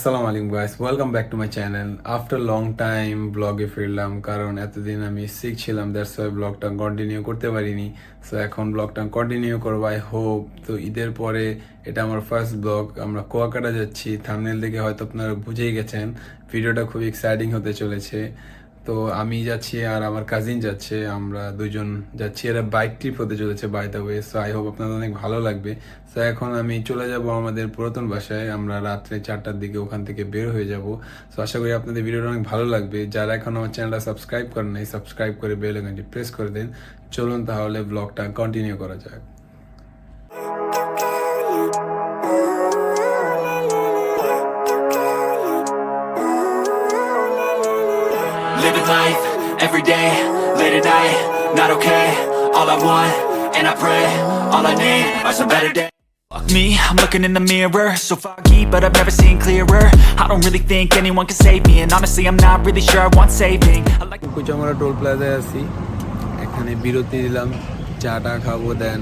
আসসালামু আলাইকুম guys welcome back to my channel after long time ব্লগে ফিরলাম, কারণ এতদিন আমি সিক ছিলাম দ্যাটস ওয়াই ব্লগটা কন্টিনিউ করতে পারিনি। সো এখন ব্লগটা কন্টিনিউ করব আই হোপ তো, ঈদের পরে এটা আমার ফার্স্ট ব্লগ আমরা কুয়াকাটা যাচ্ছি থামনেল দেখে হয়তো আপনারা বুঝেই গেছেন ভিডিওটা খুব এক্সাইটিং হতে চলেছে। তো আমি যাচ্ছি আর আমার কাজিন যাচ্ছে, আমরা দুজন যাচ্ছি। এরা বাইক ট্রিপ হতে চলেছে by way so I hope আপনাদের অনেক ভালো লাগবে। সো এখন আমি চলে যাব আমাদের পুরাতন বাসায়, আমরা রাত্রে চারটার দিকে ওখান থেকে বের হয়ে যাব। সো আশা করি আপনাদের ভিডিওটা অনেক ভালো লাগবে। যারা এখন আমার চ্যানেলটা সাবস্ক্রাইব করেন নাই সাবস্ক্রাইব করে বেল আইকনটি প্রেস করে দেন। চলুন তাহলে ব্লগটা কন্টিনিউ করা যাক। Living life, every day, late at night, not okay All I want, and I pray, all I need are some better days Fuck me, I'm looking in the mirror So foggy, but I've never seen clearer I don't really think anyone can save me And honestly, I'm not really sure I want saving I like Kuchamara toll প্লাজায় আছি এখানে বিরতি দিলাম চাটা খাবো দেন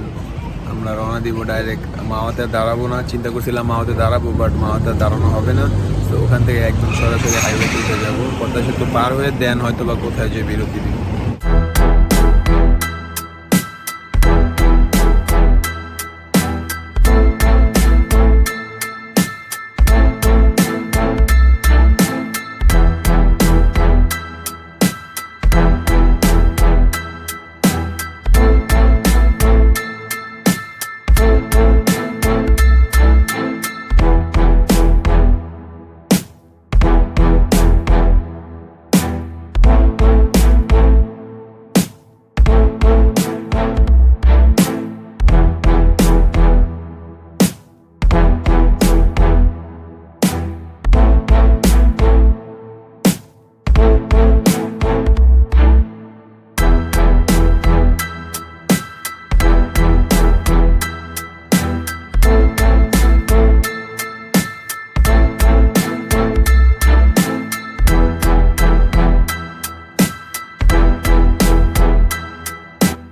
আমরা রওনা দিব ডাইরেক্ট মাওয়াতে দাঁড়াবো না। চিন্তা করছিলাম মাওয়াতে দাঁড়াবো বাট মাওয়াতে দাঁড়ানো হবে না। তো ওখান থেকে একদম সরাসরি হাইওয়ে চলে যাব। পদ্মা সেতু পার হয়ে দেন হয়তো বা কোথায় যে বিরতি দিব।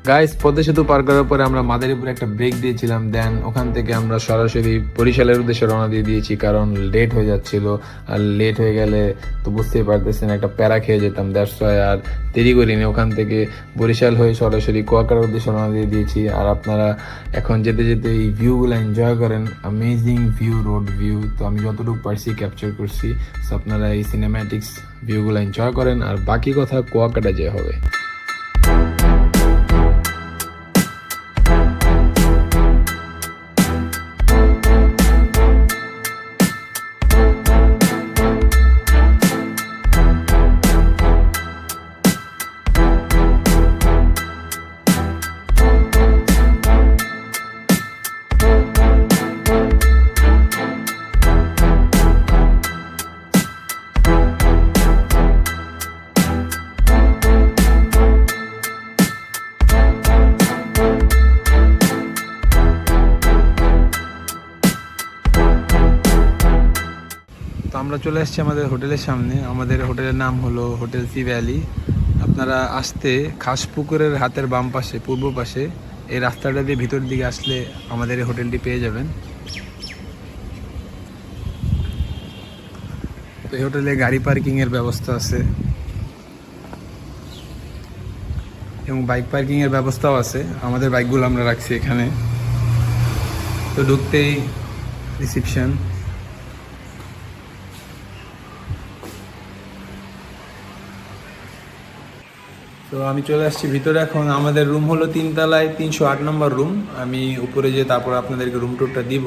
গাইস পদ্মা সেতু পার করার পরে আমরা মাদারীপুরে একটা ব্রেক দিয়েছিলাম। দেন ওখান থেকে আমরা সরাসরি বরিশালের উদ্দেশ্যে রওনা দিয়ে দিয়েছি, কারণ লেট হয়ে যাচ্ছিল। আর লেট হয়ে গেলে তো বুঝতেই পারতেছেন, একটা প্যারা খেয়ে যেতাম। দ্যাটস আর দেরি করিনি। ওখান থেকে বরিশাল হয়ে সরাসরি কুয়াকাটার উদ্দেশ্যে রওনা দিয়ে দিয়েছি। আর আপনারা এখন যেতে যেতে এই ভিউগুলো এনজয় করেন। অ্যামেজিং ভিউ রোড ভিউ তো আমি যতটুকু পারছি ক্যাপচার করছি। আপনারা এই সিনেম্যাটিক্স ভিউগুলো এনজয় করেন। আর বাকি কথা কুয়াকাটা যে হবে। চলে আসছি আমাদের হোটেলের সামনে। আমাদের হোটেলের নাম হলো হোটেল সি ভ্যালি। আপনারা আসতে খাসপুকুরের হাতের বাম পাশে, পূর্ব পাশে, এই রাস্তাটা দিয়ে ভিতর দিকে আসলে আমাদের এই হোটেলটি পেয়ে যাবেন। এই হোটেলে গাড়ি পার্কিংয়ের ব্যবস্থা আছে। এবং বাইক পার্কিংয়ের ব্যবস্থাও আছে। আমাদের বাইকগুলো আমরা রাখছি এখানে। তো ঢুকতেই রিসিপশন। তো আমি চলে আসছি ভিতরে। এখন আমাদের রুম হলো তিনতলায়, তিনশো আট নম্বর রুম আমি উপরে যেয়ে তারপর আপনাদেরকে রুম টুরটা দিব।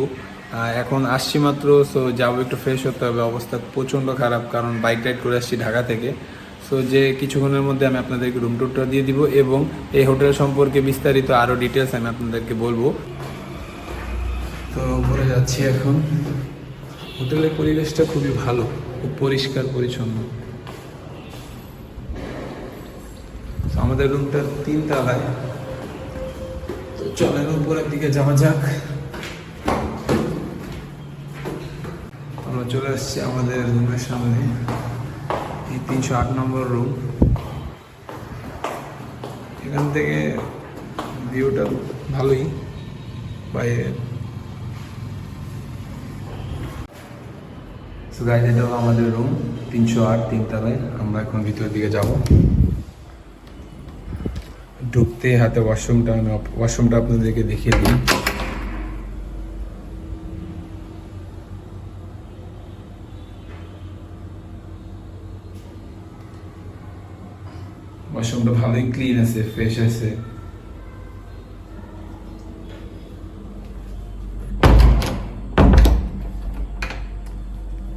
এখন আসছি মাত্র সো যাব একটু ফ্রেশ হতে হবে। অবস্থা প্রচণ্ড খারাপ, কারণ বাইক রাইড করে আসছি ঢাকা থেকে। সো যে কিছুক্ষণের মধ্যে আমি আপনাদেরকে রুম টুরটা দিয়ে দিব এবং এই হোটেল সম্পর্কে বিস্তারিত আরও ডিটেলস আমি আপনাদেরকে বলব। তো উপরে যাচ্ছি এখন। হোটেলের পরিবেশটা খুবই ভালো, খুব পরিষ্কার, পরিচ্ছন্ন। আমাদের রুমটা তিন তলায় তো চলেন উপরের দিকে যাওয়া যাক। আমরা চলে আসছি আমাদের রুমের সামনে। এই তিনশো আট নম্বর রুম এখান থেকে ভিউটা ভালোই, বাইরে। গাইজ এটা হলো আমাদের রুম তিনশো আট তিনতলায়। আমরা এখন ভিতরের দিকে যাব। ঢুকতে হাতে ওয়াশরুমটা আমি ওয়াশরুমটা আপনাদেরকে দেখিয়ে দিই। ওয়াশরুমটা ভালোই ক্লিন আছে ফ্রেশ আছে।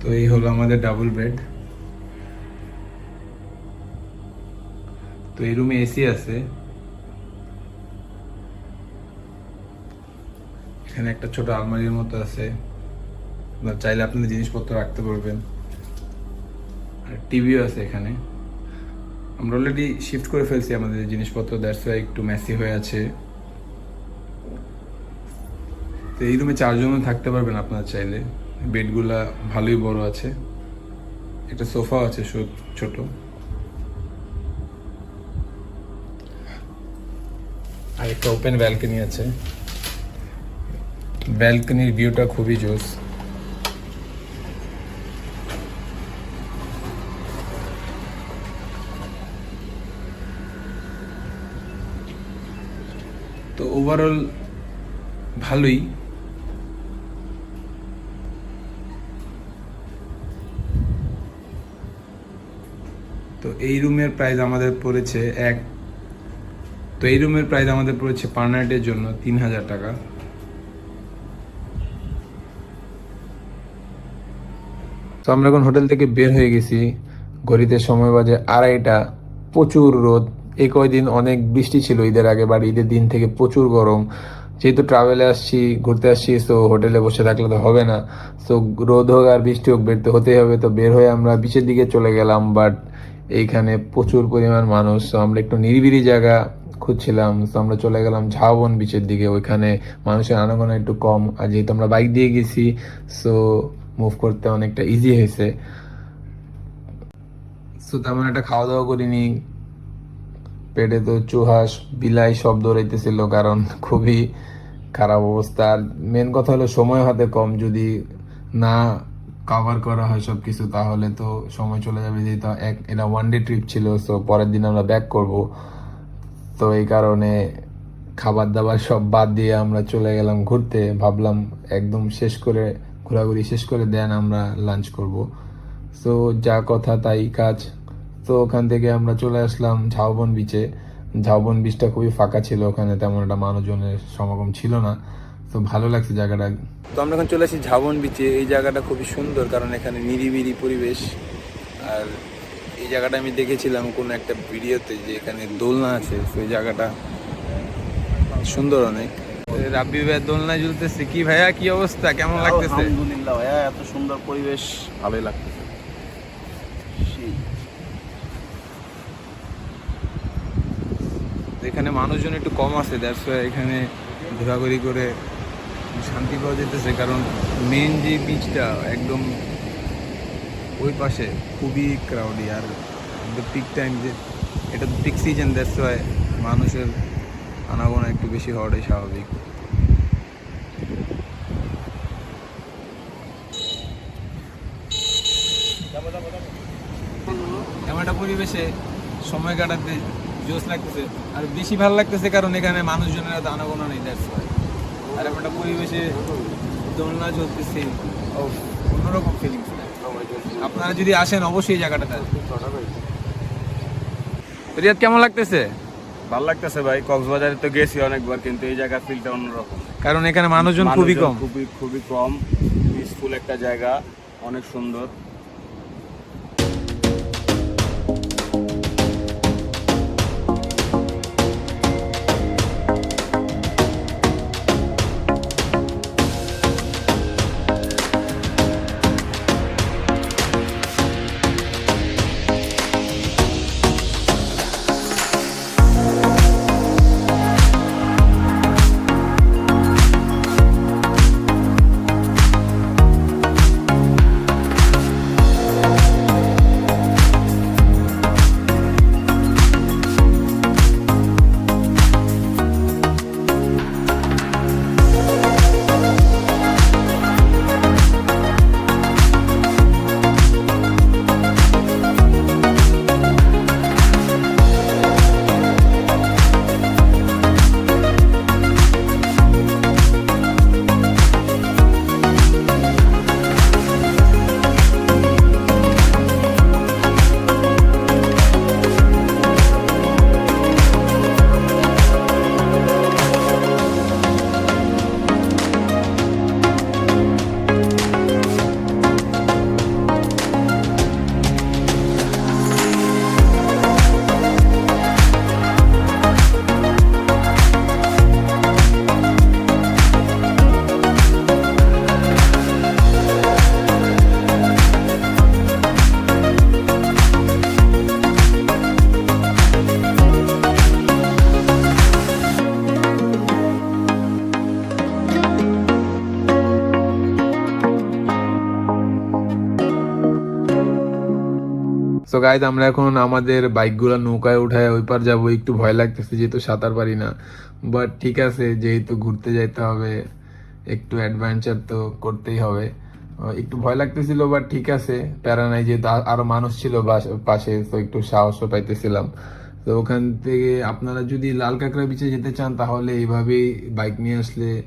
তো এই হলো আমাদের ডাবল বেড তো এই রুমে এসি আছে। এখানে একটা ছোট আলমারির মতো আছে। আপনারা চাইলে আপনাদের জিনিসপত্র রাখতে পারবেন। আর টিভিও আছে এখানে। আমরা অলরেডি শিফট করে ফেলছি আমাদের জিনিসপত্র দ্যাটস ওয়াই একটু মেসি হয়ে আছে। তো এই রুমে চারজনও থাকতে পারবেন আপনার চাইলে। বেডগুলা ভালোই বড় আছে। একটা সোফা আছে ছোট। আর একটা ওপেন ব্যালকনি আছে। ব্যালকনির ভিউটা খুবই জোস। তো ওভারঅল ভালোই। তো এই রুমের প্রাইস আমাদের পড়েছে এক তো এই রুমের প্রাইস আমাদের পড়েছে পার নাইটের জন্য তিন হাজার টাকা। তো আমরা এখন হোটেল থেকে বের হয়ে গেছি। ঘড়িতে সময় বাজে আড়াইটা, প্রচুর রোদ। এই কয়দিন অনেক বৃষ্টি ছিল ঈদের আগে, বাট ঈদের দিন থেকে প্রচুর গরম। যেহেতু ট্রাভেলে আসছি, ঘুরতে আসছি তো হোটেলে বসে থাকলে তো হবে না। তো রোদ হোক আর বৃষ্টি হোক, বের তো হতেই হবে। তো বের হয়ে আমরা বিচের দিকে চলে গেলাম বাট এইখানে প্রচুর পরিমাণ মানুষ। তো আমরা একটু নিরিবিলি জায়গা খুঁজছিলাম। তো আমরা চলে গেলাম ঝাউবন বিচের দিকে। ওইখানে মানুষের আনাগোনা একটু কম। আর যেহেতু আমরা বাইক দিয়ে গেছি সো মুভ করতে অনেকটা ইজি হয়েছে। সো তেমন একটা খাওয়া দাওয়া করিনি। পেটে তো চুহাস বিলাই সব দৌড়াইতেছিল কারণ খুবই খারাপ অবস্থা। মেন কথা হলো সময় হাতে কম। যদি না কভার করা হয় সব কিছু তাহলে তো সময় চলে যাবে যেহেতু এক, এটা ওয়ান ডে ট্রিপ ছিল সো পরের দিন আমরা ব্যাক করব। তো এই কারণে খাবার দাবার সব বাদ দিয়ে আমরা চলে গেলাম ঘুরতে। ভাবলাম একদম শেষ করে ঘোরাঘুরি শেষ করে দেন, আমরা লাঞ্চ করব। সো যা কথা তাই কাজ। তো ওখান থেকে আমরা চলে আসলাম ঝাউবন বিচে ঝাউবন বিচটা খুবই ফাঁকা ছিল, ওখানে তেমন একটা মানুষজনের সমাগম ছিল না। তো ভালো লাগছে জায়গাটা। তো আমরা এখন চলে আসি ঝাউবন বিচে এই জায়গাটা খুবই সুন্দর, কারণ এখানে নিরিবিলি পরিবেশ। আর এই জায়গাটা আমি দেখেছিলাম কোনো একটা ভিডিওতে যে এখানে দোলনা আছে, সেই জায়গাটা সুন্দর অনেক। রাব্বি ভাই দোলনায় ঝুলতেছে। কি ভাইয়া কি অবস্থা? কেমন লাগতেছে? আলহামদুলিল্লাহ ভাইয়া এত সুন্দর পরিবেশ ভালোই লাগতেছে। এখানে মানুষজন একটু কম আছে দ্যাটস এখানে ঘোরাঘুরি করে শান্তি পাওয়া যেতেছে কারণ মেন যে বিচটা একদম ওই পাশে খুবই ক্রাউডি আর পিক টাইম যে এটা তো পিক সিজন দ্যাটস ওয়াই মানুষের আনাগোনা একটু বেশি হওয়াটাই স্বাভাবিক এমন একটা পরিবেশে সময় কাটাতে জোশ লাগতেছে। আর বেশি ভালো লাগতেছে কারণ এখানে মানুষজনের এত আনাগোনা নেই দ্যাটস ওয়াই আর একটা পরিবেশে দোলনা চলতেছে অন্যরকম ফিলিংস আপনারা যদি আসেন অবশ্যই জায়গাটাতে রিয়াদ কেমন লাগতেছে? ভালো লাগতেছে ভাই কক্সবাজারে তো গেছি অনেকবার কিন্তু এই জায়গার ফিলটা অন্যরকম। কারণ এখানে মানুষজন খুবই কম। খুবই খুবই কম পিসফুল একটা জায়গা অনেক সুন্দর। গাইজ আমরা এখন আমাদের বাইকগুলো নৌকায় উঠায় ওই পার যাব, একটু ভয় লাগতেছে যেহেতু সাঁতার পারি না। বাট ঠিক আছে, যেহেতু ঘুরতে যাইতে হবে, একটু অ্যাডভেঞ্চার তো করতেই হবে। একটু ভয় লাগতেছিল বাট ঠিক আছে, প্যারা নাই যেহেতু আ- আরও মানুষ ছিল পাশে, তো একটু সাহসও পাইতেছিলাম। তো ওখান থেকে আপনারা যদি লাল কাঁকড়া বিচে যেতে চান, তাহলে এইভাবেই বাইক নিয়ে আসলে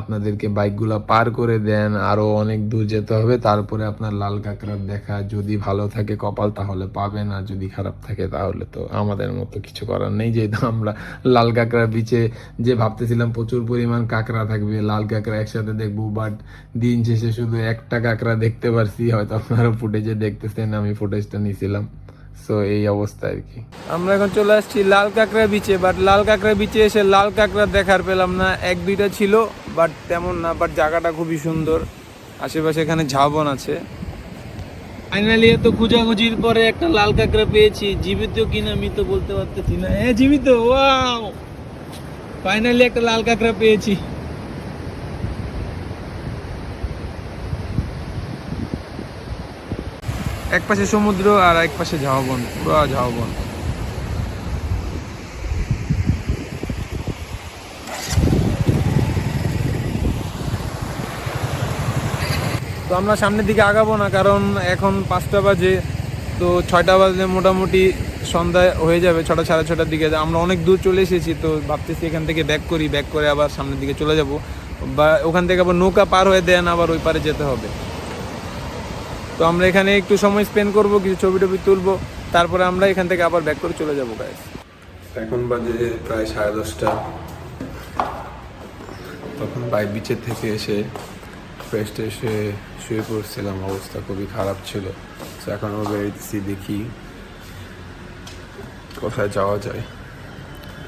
আপনাদেরকে বাইকগুলা পার করে দেন আরও অনেক দূর যেতে হবে, তারপরে আপনার লাল কাঁকড়ার দেখা। যদি ভালো থাকে কপাল, তাহলে পাবেন, আর যদি খারাপ থাকে, তাহলে তো আমাদের মতো কিছু করার নেই। যেহেতু আমরা লাল কাঁকড়া বিচে যে ভাবতেছিলাম প্রচুর পরিমাণ কাঁকড়া থাকবে, লাল কাঁকড়া একসাথে দেখব বাট দিন শেষে শুধু একটা কাঁকড়া দেখতে পারছি। হয়তো আপনারা ফুটেজে দেখতেছেন, আমি ফুটেজটা নিয়েছিলাম সো এই অবস্থা আর কি। আমরা এখন চলে আসছি লাল কাঁকড়া বিচে বাট লাল কাঁকড়া বিচে এসে লাল কাঁকড়া দেখার পেলাম না। এক দুইটা ছিল বাট তেমন না বাট জায়গাটা খুবই সুন্দর। আশেপাশে এখানে ঝাবন আছে। ফাইনালি এত খোঁজাখুঁজির পরে একটা লাল কাঁকড়া পেয়েছি। জীবিত কিনা আমি তো বলতে পারতেছি না। হ্যাঁ জীবিত ওয়াও ফাইনালি একটা লাল কাঁকড়া পেয়েছি। এক পাশে সমুদ্র আর এক পাশে ঝাউবন, পুরো ঝাউবন। তো আমরা সামনের দিকে আগাবো না, কারণ এখন পাঁচটা বাজে, তো ছয়টা বাজলে মোটামুটি সন্ধ্যায় হয়ে যাবে, ছটা, সাড়ে ছটার দিকে। আমরা অনেক দূর চলে এসেছি, তো ভাবতেছি এখান থেকে ব্যাক করি ব্যাক করে আবার সামনের দিকে চলে যাব। বা ওখান থেকে আবার নৌকা পার হয়ে দেন, আবার ওই পারে যেতে হবে। তো আমরা এখানে একটু সময় স্পেন্ড করব, কিছু ছবি টবি তুলবো, তারপরে আমরা এখান থেকে আবার ব্যাক করে চলে যাব গাইস এখন বাজে প্রায় সাড়ে দশটা। তখন বাইক বিচের থেকে এসে ফ্রেশ এসে শুয়ে পড়ছিলাম, অবস্থা খুবই খারাপ ছিল। তো এখন আমরা বেরিয়েছি দেখি কোথায় যাওয়া যায়।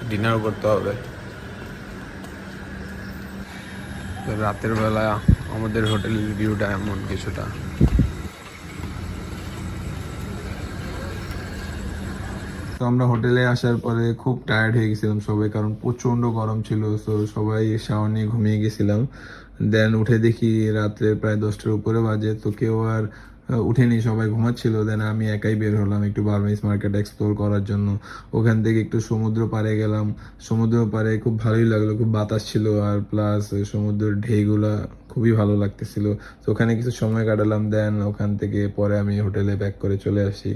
ডিনার করতে হবে। রাতের বেলা আমাদের হোটেলের ভিউটা এমন কিছুটা। তো আমরা হোটেলে আসার পরে খুব টায়ার্ড হয়ে গেছিলাম সবাই, কারণ প্রচণ্ড গরম ছিল, তো সবাই নিয়ে ঘুমিয়ে গেছিলাম। দেন উঠে দেখি রাত্রে প্রায় দশটার উপরে বাজে, তো কেউ আর উঠেনি, সবাই ঘুমাচ্ছিল। দেন আমি একাই বের হলাম একটু বার্মিস মার্কেট এক্সপ্লোর করার জন্য। ওখান থেকে একটু সমুদ্র পাড়ে গেলাম। সমুদ্র পাড়ে খুব ভালোই লাগল, খুব বাতাস ছিল আর প্লাস সমুদ্রের ঢেউগুলা খুবই ভালো লাগতেছিল। তো ওখানে কিছু সময় কাটালাম দেন ওখান থেকে পরে আমি হোটেলে ব্যাক করে চলে আসি।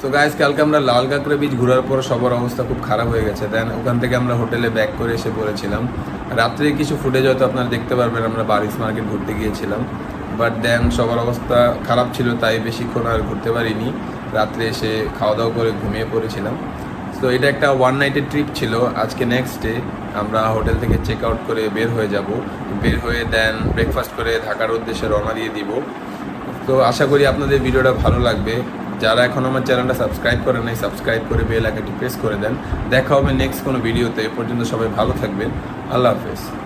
তো গাইস কালকে আমরা লাল কাঁকড়া বিচ ঘোরার পর সবার অবস্থা খুব খারাপ হয়ে গেছে। দেন ওখান থেকে আমরা হোটেলে ব্যাক করে এসে পড়েছিলাম। রাত্রে কিছু ফুটেজ হয়তো আপনারা দেখতে পারবেন, আমরা বারিশ মার্কেট ঘুরতে গিয়েছিলাম। বাট দেন সবার অবস্থা খারাপ ছিল, তাই বেশিক্ষণ আর ঘুরতে পারিনি। রাত্রে এসে খাওয়া দাওয়া করে ঘুমিয়ে পড়েছিলাম। তো এটা একটা ওয়ান নাইটের ট্রিপ ছিল। আজকে নেক্সট ডে আমরা হোটেল থেকে চেক আউট করে বের হয়ে যাব। বের হয়ে দেন ব্রেকফাস্ট করে ঢাকার উদ্দেশ্যে রওনা দিয়ে দিব। তো আশা করি আপনাদের ভিডিওটা ভালো লাগবে। যারা এখন আমার চ্যানেলটা সাবস্ক্রাইব করে নাই, সাবস্ক্রাইব করে বেল আইকনটি প্রেস করে দেন। দেখা হবে নেক্সট কোনো ভিডিওতে। এ পর্যন্ত সবাই ভালো থাকবেন। আল্লাহ হাফেজ।